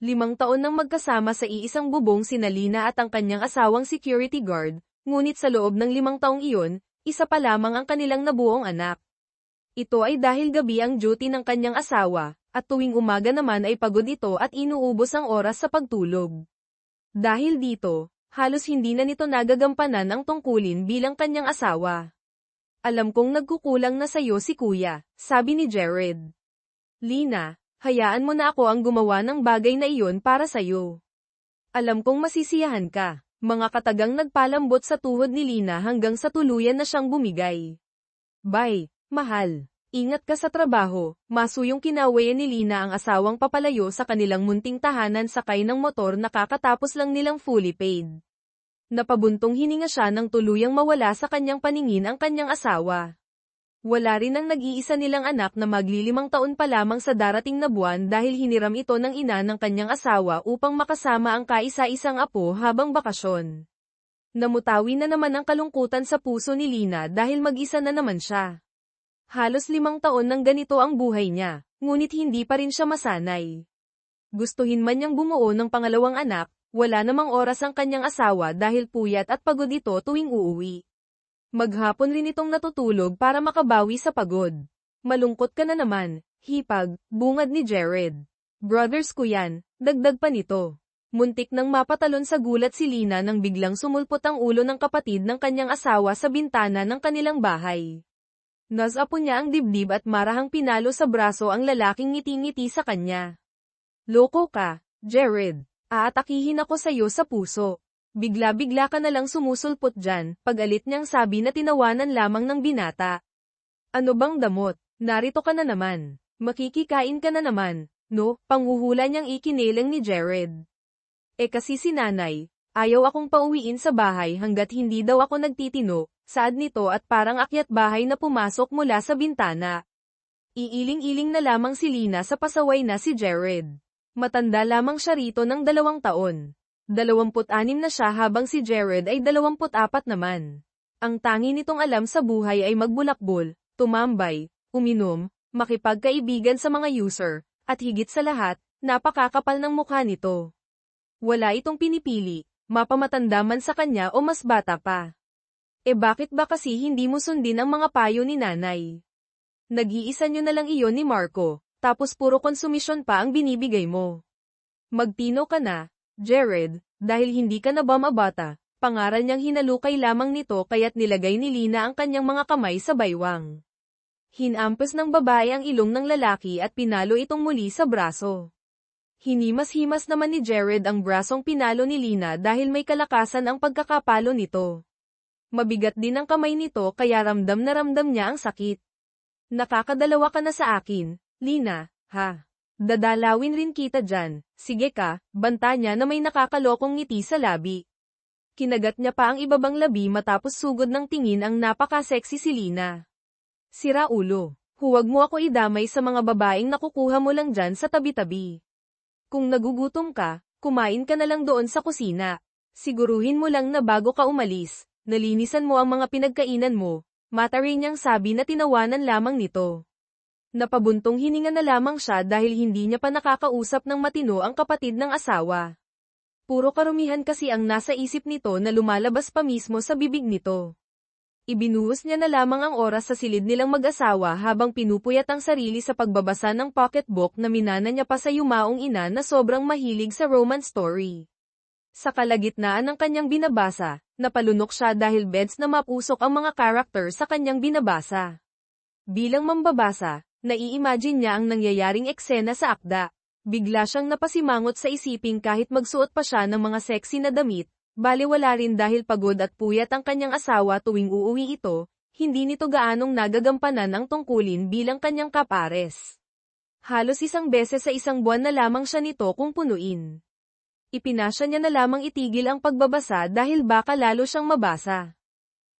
Limang taon nang magkasama sa iisang bubong si Nalina at ang kanyang asawang security guard, ngunit sa loob ng limang taong iyon, isa pa lamang ang kanilang nabuong anak. Ito ay dahil gabi ang duty ng kanyang asawa, at tuwing umaga naman ay pagod ito at inuubos ang oras sa pagtulog. Dahil dito, halos hindi na nito nagagampanan ang tungkulin bilang kanyang asawa. Alam kong nagkukulang na sayo si kuya, sabi ni Jared. Lina, hayaan mo na ako ang gumawa ng bagay na iyon para sayo. Alam kong masisiyahan ka. Mga katagang nagpalambot sa tuhod ni Lina hanggang sa tuluyan na siyang bumigay. Bye, mahal. Ingat ka sa trabaho, masuyong kinawayan ni Lina ang asawang papalayo sa kanilang munting tahanan sakay ng motor na kakatapos lang nilang fully paid. Napabuntong hininga siya nang tuluyang mawala sa kanyang paningin ang kanyang asawa. Wala rin ang nag-iisa nilang anak na maglilimang taon pa lamang sa darating na buwan dahil hiniram ito ng ina ng kanyang asawa upang makasama ang kaisa-isang apo habang bakasyon. Namutawi na naman ang kalungkutan sa puso ni Lina dahil mag-isa na naman siya. Halos limang taon nang ganito ang buhay niya, ngunit hindi pa rin siya masanay. Gustuhin man niyang bumuo ng pangalawang anak, wala namang oras ang kanyang asawa dahil puyat at pagod ito tuwing uuwi. Maghapon rin itong natutulog para makabawi sa pagod. Malungkot ka na naman, hipag, bungad ni Jared. Brothers ko yan, dagdag pa nito. Muntik nang mapatalon sa gulat si Lina nang biglang sumulpot ang ulo ng kapatid ng kanyang asawa sa bintana ng kanilang bahay. Nasapo niya ang dibdib at marahang pinalo sa braso ang lalaking ngiti-ngiti sa kanya. Loko ka, Jared. Aatakihin ako sa iyo sa puso. Bigla-bigla ka na lang sumusulpot dyan, pag-alit niyang sabi na tinawanan lamang ng binata. Ano bang damot? Narito ka na naman. Makikikain ka na naman, no? Panghuhula niyang ikinilang ni Jared. Eh kasi si nanay, ayaw akong pauwiin sa bahay hanggat hindi daw ako nagtitino, saad nito at parang akyat bahay na pumasok mula sa bintana. Iiling-iling na lamang si Lina sa pasaway na si Jared. Matanda lamang siya rito ng dalawang taon. 26 na siya habang si Jared ay 24 naman. Ang tangi nitong alam sa buhay ay magbulakbol, tumambay, uminom, makipagkaibigan sa mga user, at higit sa lahat, napakakapal ng mukha nito. Wala itong pinipili, mapamatanda man sa kanya o mas bata pa. E bakit ba kasi hindi mo sundin ang mga payo ni nanay? Nag-iisa nyo na lang iyon ni Marco, tapos puro konsumisyon pa ang binibigay mo. Magtino ka na, Jared, dahil hindi ka na ba mabata, pangaral niyang hinalukay lamang nito kaya't nilagay ni Lina ang kanyang mga kamay sa baywang. Hinampas ng babae ang ilong ng lalaki at pinalo itong muli sa braso. Hinimas-himas naman ni Jared ang brasong pinalo ni Lina dahil may kalakasan ang pagkakapalo nito. Mabigat din ang kamay nito kaya ramdam na ramdam niya ang sakit. Nakakadalawa ka na sa akin, Lina, ha? Dadalawin rin kita dyan, sige ka, banta niya na may nakakalokong ngiti sa labi. Kinagat niya pa ang ibabang labi matapos sugod ng tingin ang napaka-sexy si Lina. Sira ulo, huwag mo ako idamay sa mga babaeng nakukuha mo lang dyan sa tabi-tabi. Kung nagugutom ka, kumain ka na lang doon sa kusina. Siguruhin mo lang na bago ka umalis, nalinisan mo ang mga pinagkainan mo, mata rin niyang sabi na tinawanan lamang nito. Napabuntong hininga na lamang siya dahil hindi niya pa nakakausap ng matino ang kapatid ng asawa. Puro karumihan kasi ang nasa isip nito na lumalabas pa mismo sa bibig nito. Ibinuhos niya na lamang ang oras sa silid nilang mag-asawa habang pinupuyat ang sarili sa pagbabasa ng pocketbook na minana niya pa sa yumaong ina na sobrang mahilig sa romance story. Sa kalagitnaan ng kanyang binabasa, napalunok siya dahil beds na mapusok ang mga karakter sa kanyang binabasa. Bilang mambabasa, Nai-imagine niya ang nangyayaring eksena sa akda. Bigla siyang napasimangot sa isiping kahit magsuot pa siya ng mga sexy na damit, baliwala rin dahil pagod at puyat ang kanyang asawa tuwing uuwi ito, hindi nito gaanong nagagampanan ang tungkulin bilang kanyang kapares. Halos isang beses sa isang buwan na lamang siya nito kung punuin. Ipinasya niya na lamang itigil ang pagbabasa dahil baka lalo siyang mabasa.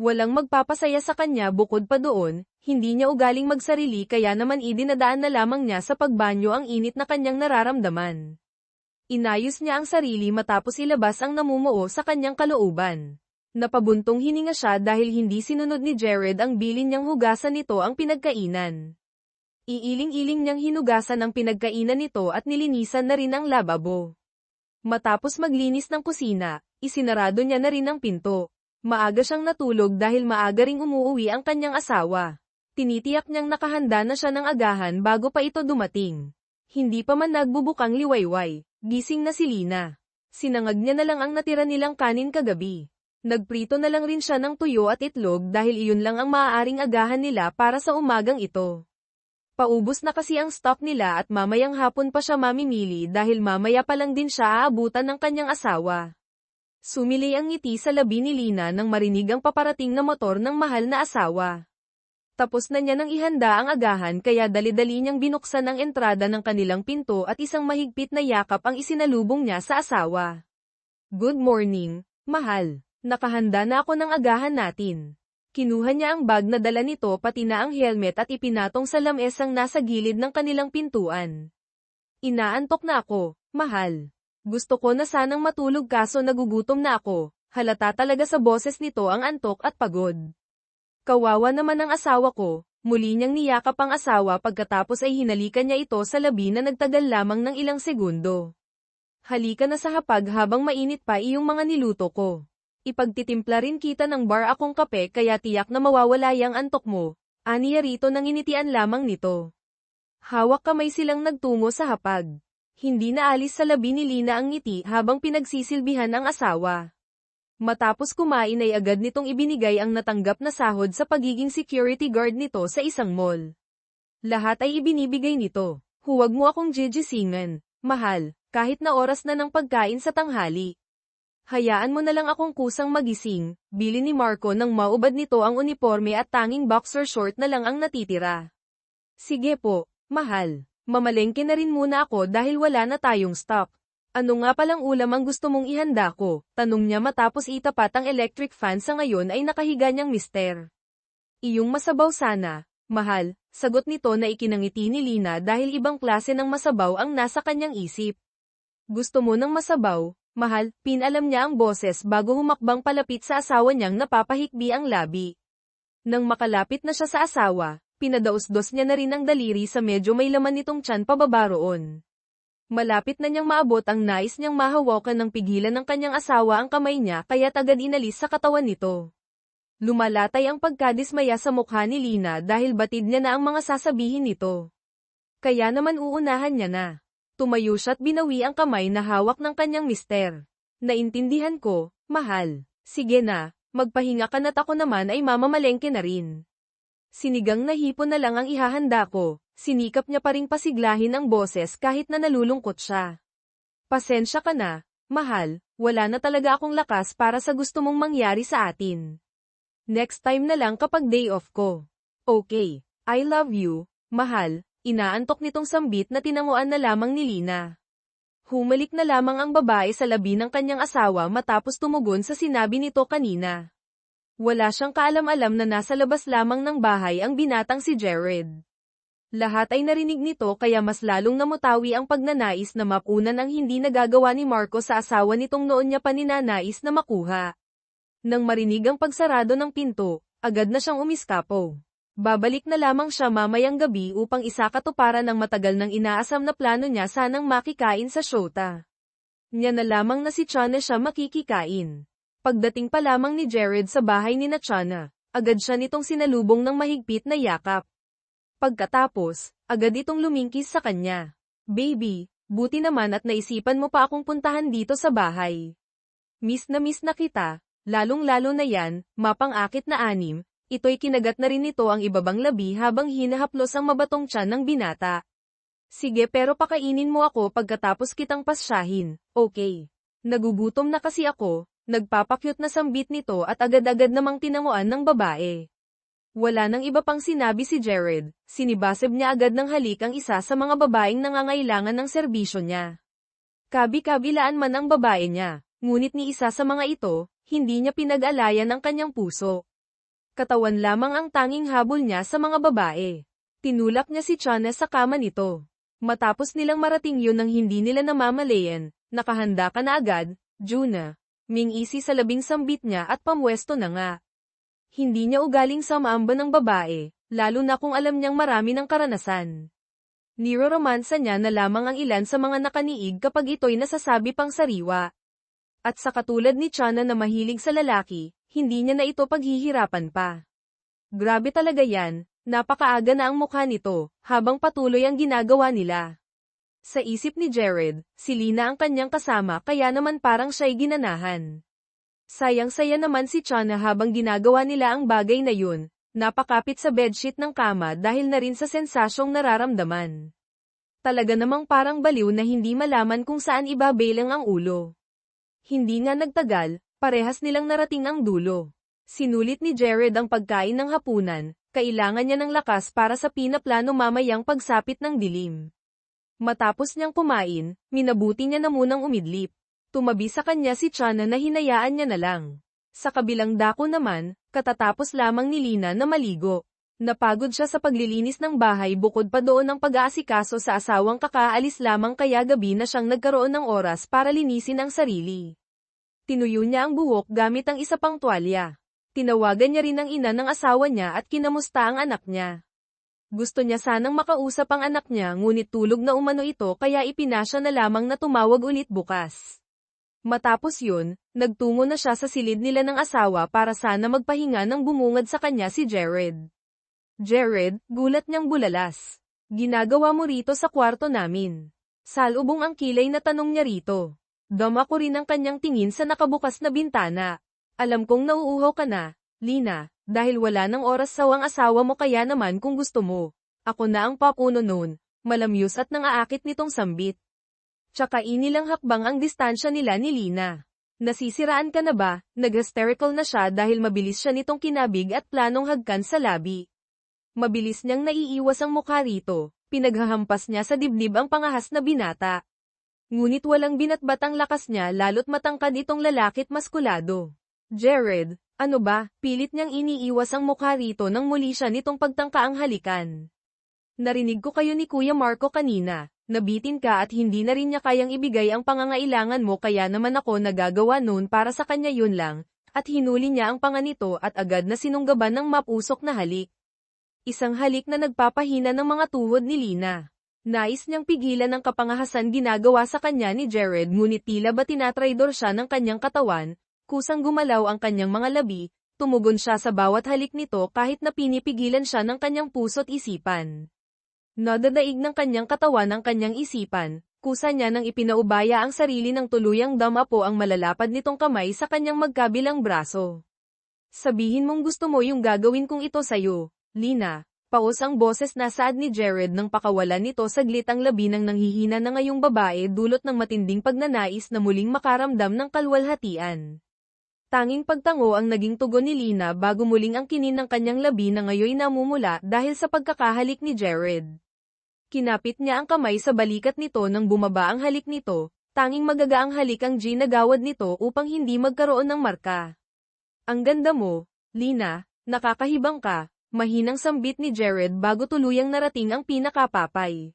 Walang magpapasaya sa kanya bukod pa doon, hindi niya ugaling magsarili kaya naman idinadaan na lamang niya sa pagbanyo ang init na kanyang nararamdaman. Inayos niya ang sarili matapos ilabas ang namumuo sa kanyang kalooban. Napabuntong hininga siya dahil hindi sinunod ni Jared ang bilin niyang hugasan nito ang pinagkainan. Iiling-iling niyang hinugasan ang pinagkainan nito at nilinisan na rin ang lababo. Matapos maglinis ng kusina, isinarado niya na rin ang pinto. Maaga siyang natulog dahil maaga ring umuuwi ang kanyang asawa. Tinitiyak niyang nakahanda na siya ng agahan bago pa ito dumating. Hindi pa man nagbubukang liwayway, gising na si Lina. Sinangag niya na lang ang natira nilang kanin kagabi. Nagprito na lang rin siya ng tuyo at itlog dahil iyon lang ang maaaring agahan nila para sa umagang ito. Paubos na kasi ang stock nila at mamayang hapon pa siya mamimili dahil mamaya pa lang din siya aabutan ng kanyang asawa. Sumili ang ngiti sa labi ni Lina nang marinig ang paparating na motor ng mahal na asawa. Tapos na niya nang ihanda ang agahan kaya dali-dali niyang binuksan ang entrada ng kanilang pinto at isang mahigpit na yakap ang isinalubong niya sa asawa. Good morning, mahal. Nakahanda na ako ng agahan natin. Kinuha niya ang bag na dala nito pati na ang helmet at ipinatong sa lamesang nasa gilid ng kanilang pintuan. Inaantok na ako, mahal. Gusto ko na sanang matulog kaso nagugutom na ako. Halata talaga sa boses nito ang antok at pagod. Kawawa naman ang asawa ko, muli niyang niyakap ang asawa pagkatapos ay hinalikan niya ito sa labi na nagtagal lamang ng ilang segundo. Halika na sa hapag habang mainit pa iyong mga niluto ko. Ipagtitimpla rin kita ng bar akong kape kaya tiyak na mawawala yang antok mo, aniya rito nang initian lamang nito. Hawak kamay silang nagtungo sa hapag. Hindi na alis sa labi ni Lina ang ngiti habang pinagsisilbihan ang asawa. Matapos kumain ay agad nitong ibinigay ang natanggap na sahod sa pagiging security guard nito sa isang mall. Lahat ay ibinibigay nito. Huwag mo akong jijisingan, mahal, kahit na oras na ng pagkain sa tanghali. Hayaan mo na lang akong kusang magising, bili ni Marco nang maubad nito ang uniforme at tanging boxer short na lang ang natitira. Sige po, mahal. Mamalengke na rin muna ako dahil wala na tayong stock. Ano nga palang ulam ang gusto mong ihanda ko? Tanong niya matapos itapat ang electric fan sa ngayon ay nakahiga niyang mister. Iyong masabaw sana, mahal, sagot nito na ikinangiti ni Lina dahil ibang klase ng masabaw ang nasa kanyang isip. Gusto mo ng masabaw, mahal, pinalam niya ang boses bago humakbang palapit sa asawa niyang napapahikbi ang labi. Nang makalapit na siya sa asawa, pinadaos-dos niya na rin ang daliri sa medyo may laman nitong tiyan pababa roon. Malapit na niyang maabot ang nais niyang mahawakan ng pigilan ng kanyang asawa ang kamay niya kaya agad inalis sa katawan nito. Lumalatay ang pagkadismaya sa mukha ni Lina dahil batid niya na ang mga sasabihin nito. Kaya naman uunahan niya na. Tumayo siya't binawi ang kamay na hawak ng kanyang mister. Naintindihan ko, mahal. Sige na, magpahinga ka na't ako naman ay mamamalengke na rin. Sinigang na hipon na lang ang ihahanda ko, Sinikap niya pa ring pasiglahin ang boses kahit na nalulungkot siya. Pasensya ka na, mahal, wala na talaga akong lakas para sa gusto mong mangyari sa atin. Next time na lang kapag day off ko. Okay, I love you, mahal, inaantok nitong sambit na tinanguan na lamang ni Lina. Humalik na lamang ang babae sa labi ng kanyang asawa matapos tumugon sa sinabi nito kanina. Wala siyang kaalam-alam na nasa labas lamang ng bahay ang binatang si Jared. Lahat ay narinig nito kaya mas lalong namutawi ang pagnanais na mapunan ang hindi nagagawa ni Marco sa asawa nitong noon niya pa ninanais na makuha. Nang marinig ang pagsarado ng pinto, agad na siyang umiskapo. Babalik na lamang siya mamayang gabi upang isakatuparan ang matagal ng inaasam na plano niya sanang makikain sa Shota. Niya na lamang na si Chana siya makikikain. Pagdating pa lamang ni Jared sa bahay ni na Chana, agad siya nitong sinalubong ng mahigpit na yakap. Pagkatapos, agad itong lumingkis sa kanya. Baby, buti naman at naisipan mo pa akong puntahan dito sa bahay. Miss na miss na kita, lalong-lalo na yan, mapang-akit na anim, ito'y kinagat na rin nito ang ibabang labi habang hinahaplos ang mabatong tiyan ng binata. Sige pero pakainin mo ako pagkatapos kitang pasyahin, okay. Nagugutom na kasi ako, nagpapakyut na sambit nito at agad-agad namang tinanguan ng babae. Wala nang iba pang sinabi si Jared, sinibasib niya agad ng halik ang isa sa mga babaeng nangangailangan ng serbisyo niya. Kabi-kabilaan man ang babae niya, ngunit ni isa sa mga ito, hindi niya pinag-alayan ang kanyang puso. Katawan lamang ang tanging habol niya sa mga babae. Tinulak niya si Chana sa kama nito. Matapos nilang marating yun ng hindi nila namamalayan, nakahanda ka na agad, Juna. Ming isi sa labing sambit niya at pamwesto na nga. Hindi niya ugaling sa maamba ng babae, lalo na kung alam niyang marami ng karanasan. Niroromansa niya na lamang ang ilan sa mga nakaniig kapag ito'y nasasabi pang sariwa. At sa katulad ni Chana na mahilig sa lalaki, hindi niya na ito paghihirapan pa. Grabe talaga yan, napakaaga na ang mukha nito, habang patuloy ang ginagawa nila. Sa isip ni Jared, si Lina ang kanyang kasama kaya naman parang siya'y ginanahan. Sayang-saya naman si Chana habang ginagawa nila ang bagay na yun, napakapit sa bedsheet ng kama dahil na rin sa sensasyong nararamdaman. Talaga namang parang baliw na hindi malaman kung saan ibabelang ang ulo. Hindi nga nagtagal, parehas nilang narating ang dulo. Sinulit ni Jared ang pagkain ng hapunan, kailangan niya ng lakas para sa pinaplano mamayang pagsapit ng dilim. Matapos niyang kumain, minabuti niya na munang umidlip. Tumabi sa kanya si Chana na hinayaan niya na lang. Sa kabilang dako naman, katatapos lamang ni Lina na maligo. Napagod siya sa paglilinis ng bahay bukod pa doon ang pag-aasikaso sa asawang kakaalis lamang kaya gabi na siyang nagkaroon ng oras para linisin ang sarili. Tinuyo niya ang buhok gamit ang isa pang tuwalya. Tinawagan niya rin ang ina ng asawa niya at kinamusta ang anak niya. Gusto niya sanang makausap ang anak niya ngunit tulog na umano ito kaya ipinasya na lamang na tumawag ulit bukas. Matapos yun, nagtungo na siya sa silid nila ng asawa para sana magpahinga ng bumungad sa kanya si Jared. Jared, gulat niyang bulalas. Ginagawa mo rito sa kwarto namin. Salubong ang kilay na tanong niya rito. Dama ko rin ang kanyang tingin sa nakabukas na bintana. Alam kong nauuhaw ka na, Lina, dahil wala ng oras sawang asawa mo kaya naman kung gusto mo. Ako na ang papuno noon, malamyos at nangaakit nitong sambit. Tsaka inilang hakbang ang distansya nila ni Lina. Nasisiraan ka na ba, nag-hysterical na siya dahil mabilis siya nitong kinabig at planong hagkan sa labi. Mabilis niyang naiiwas ang mukha rito, pinaghahampas niya sa dibdib ang pangahas na binata. Ngunit walang binatbat ang lakas niya lalo't matangkad itong lalakit maskulado. Jared, ano ba, pilit niyang iniiwas ang mukha rito nang muli siya nitong pagtangkaang halikan. Narinig ko kayo ni Kuya Marco kanina, nabitin ka at hindi na rin niya kayang ibigay ang pangangailangan mo kaya naman ako nagagawa noon para sa kanya yun lang, at hinuli niya ang panga nito at agad na sinunggaban ng mapusok na halik. Isang halik na nagpapahina ng mga tuhod ni Lina. Nais niyang pigilan ang kapangahasan ginagawa sa kanya ni Jared ngunit tila ba tinatraidor siya ng kanyang katawan, Kusang gumalaw ang kanyang mga labi, tumugon siya sa bawat halik nito kahit na pinipigilan siya ng kanyang puso't isipan. Nadadaig ng kanyang katawan ang kanyang isipan, kusa niya nang ipinaubaya ang sarili ng tuluyang dama po ang malalapad nitong kamay sa kanyang magkabilang braso. Sabihin mong gusto mo yung gagawin kong ito sa'yo, Lina. Paos ang boses na saad ni Jared nang pakawalan nito saglit ang labi ng nanghihina na ngayong babae dulot ng matinding pagnanais na muling makaramdam ng kalwalhatian. Tanging pagtango ang naging tugon ni Lina bago muling ang kinin ng kanyang labi na ngayoy namumula dahil sa pagkakahalik ni Jared. Kinapit niya ang kamay sa balikat nito nang bumaba ang halik nito, tanging magagaang halik ang ginagawad nito upang hindi magkaroon ng marka. Ang ganda mo, Lina, nakakahibang ka, mahinang sambit ni Jared bago tuluyang narating ang pinakapapay.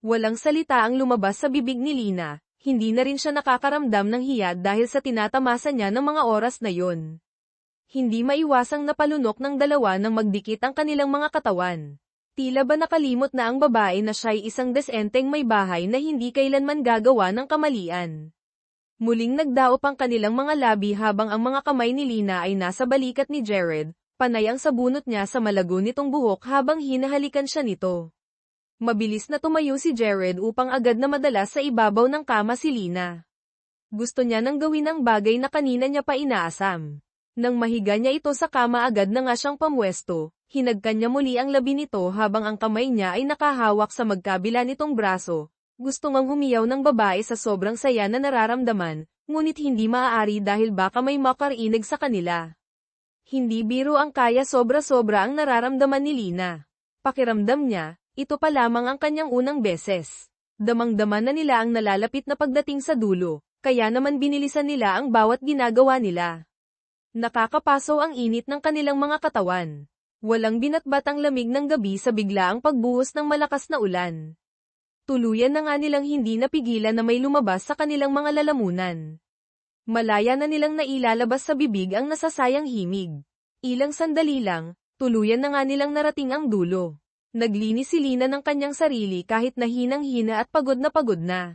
Walang salita ang lumabas sa bibig ni Lina, hindi na rin siya nakakaramdam ng hiya dahil sa tinatamasa niya ng mga oras na yon. Hindi maiwasang napalunok ng dalawa nang magdikit ang kanilang mga katawan. Tila ba nakalimot na ang babae na siya'y isang desenteng may bahay na hindi kailanman gagawa ng kamalian. Muling nagdaop ang kanilang mga labi habang ang mga kamay ni Lina ay nasa balikat ni Jared, panay ang sabunot niya sa malago nitong buhok habang hinahalikan siya nito. Mabilis na tumayo si Jared upang agad na madala sa ibabaw ng kama si Lina. Gusto niya nang gawin ang bagay na kanina niya pa inaasam. Nang mahiga niya ito sa kama agad na nga siyang pamwesto, hinagkan niya muli ang labi nito habang ang kamay niya ay nakahawak sa magkabila nitong braso. Gusto ngang humiyaw ng babae sa sobrang saya na nararamdaman, ngunit hindi maaari dahil baka may makarinig sa kanila. Hindi biro ang kaya sobra-sobra ang nararamdaman ni Lina. Pakiramdam niya, ito pa lamang ang kanyang unang beses. Damang-dama na nila ang nalalapit na pagdating sa dulo, kaya naman binilisan nila ang bawat ginagawa nila. Nakakapaso ang init ng kanilang mga katawan. Walang binatbat ang lamig ng gabi sa biglaang pagbuhos ng malakas na ulan. Tuluyan na nga nilang hindi napigilan na may lumabas sa kanilang mga lalamunan. Malaya na nilang nailalabas sa bibig ang nasasayang himig. Ilang sandali lang, Tuluyan na nga nilang narating ang dulo. Naglinis si Lina ng kanyang sarili kahit nahinang-hina at pagod na pagod na.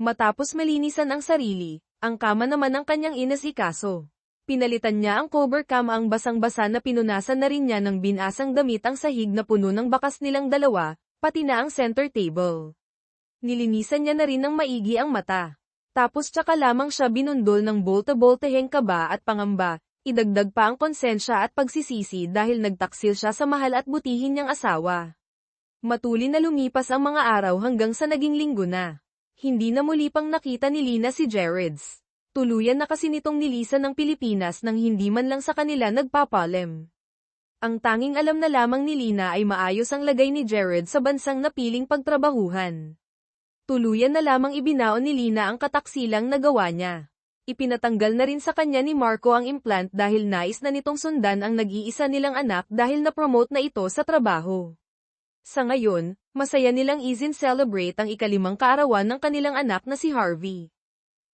Matapos malinisan ang sarili, ang kama naman ang kanyang inasikaso. Pinalitan niya ang cover cam ang basang-basa na pinunasan na rin niya ng binasang damit ang sahig na puno ng bakas nilang dalawa, pati na ang center table. Nilinisan niya na rin ng maigi ang mata. Tapos tsaka lamang siya binundol ng bolta-bolteheng kaba at pangamba, Idagdag pa ang konsensya at pagsisisi dahil nagtaksil siya sa mahal at butihin niyang asawa. Matuli na lumipas ang mga araw hanggang sa naging linggo na. Hindi na muli pang nakita ni Lina si Jareds. Tuluyan na kasi nitong nilisan ng Pilipinas nang hindi man lang sa kanila nagpapalem. Ang tanging alam na lamang ni Lina ay maayos ang lagay ni Jared sa bansang napiling pagtrabahuhan. Tuluyan na lamang ibinaon ni Lina ang kataksilang nagawa niya. Ipinatanggal na rin sa kanya ni Marco ang implant dahil nais na nitong sundan ang nag-iisa nilang anak dahil na-promote na ito sa trabaho. Sa ngayon, masaya nilang izin celebrate ang ikalimang kaarawan ng kanilang anak na si Harvey.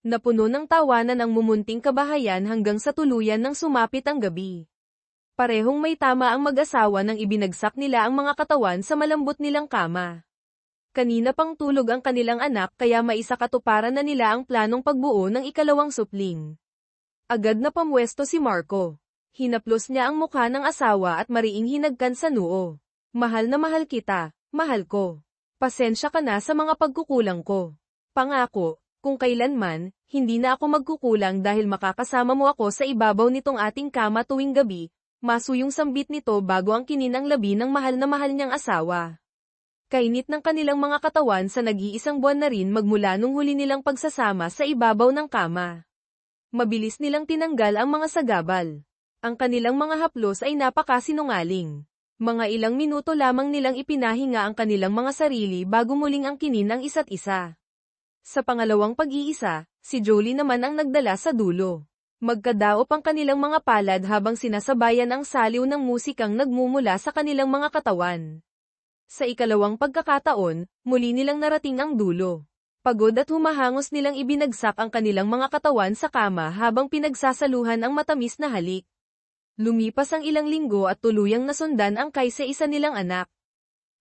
Napuno ng tawanan ang mumunting kabahayan hanggang sa tuluyan ng sumapit ang gabi. Parehong may tama ang mag-asawa nang ibinagsak nila ang mga katawan sa malambot nilang kama. Kanina pang tulog ang kanilang anak kaya maisakatuparan na nila ang planong pagbuo ng ikalawang supling. Agad na pamwesto si Marco. Hinaplos niya ang mukha ng asawa at mariing hinagkan sa noo. Mahal na mahal kita, mahal ko. Pasensya ka na sa mga pagkukulang ko. Pangako, kung kailanman, hindi na ako magkukulang dahil makakasama mo ako sa ibabaw nitong ating kama tuwing gabi, masuyong sambit nito bago ang kininang labi ng mahal na mahal niyang asawa. Kainit ng kanilang mga katawan sa nag-iisang buwan na rin magmula nung huli nilang pagsasama sa ibabaw ng kama. Mabilis nilang tinanggal ang mga sagabal. Ang kanilang mga haplos ay napakasinungaling. Mga ilang minuto lamang nilang ipinahinga ang kanilang mga sarili bago muling ang kinin ang isa't isa. Sa pangalawang pag-iisa, si Jolie naman ang nagdala sa dulo. Magkadaop ang kanilang mga palad habang sinasabayan ang saliw ng musikang nagmumula sa kanilang mga katawan. Sa ikalawang pagkakataon, muli nilang narating ang dulo. Pagod at humahangos nilang ibinagsak ang kanilang mga katawan sa kama habang pinagsasaluhan ang matamis na halik. Lumipas ang ilang linggo at tuluyang nasundan ang kaysa isa nilang anak.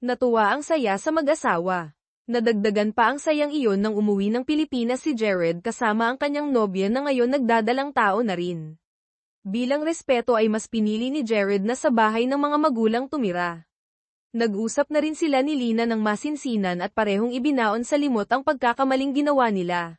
Natuwa ang saya sa mag-asawa. Nadagdagan pa ang sayang iyon nang umuwi ng Pilipinas si Jared kasama ang kanyang nobya na ngayon nagdadalang tao na rin. Bilang respeto ay mas pinili ni Jared na sa bahay ng mga magulang tumira. Nag-usap na rin sila ni Lina ng masinsinan at parehong ibinaon sa limot ang pagkakamaling ginawa nila.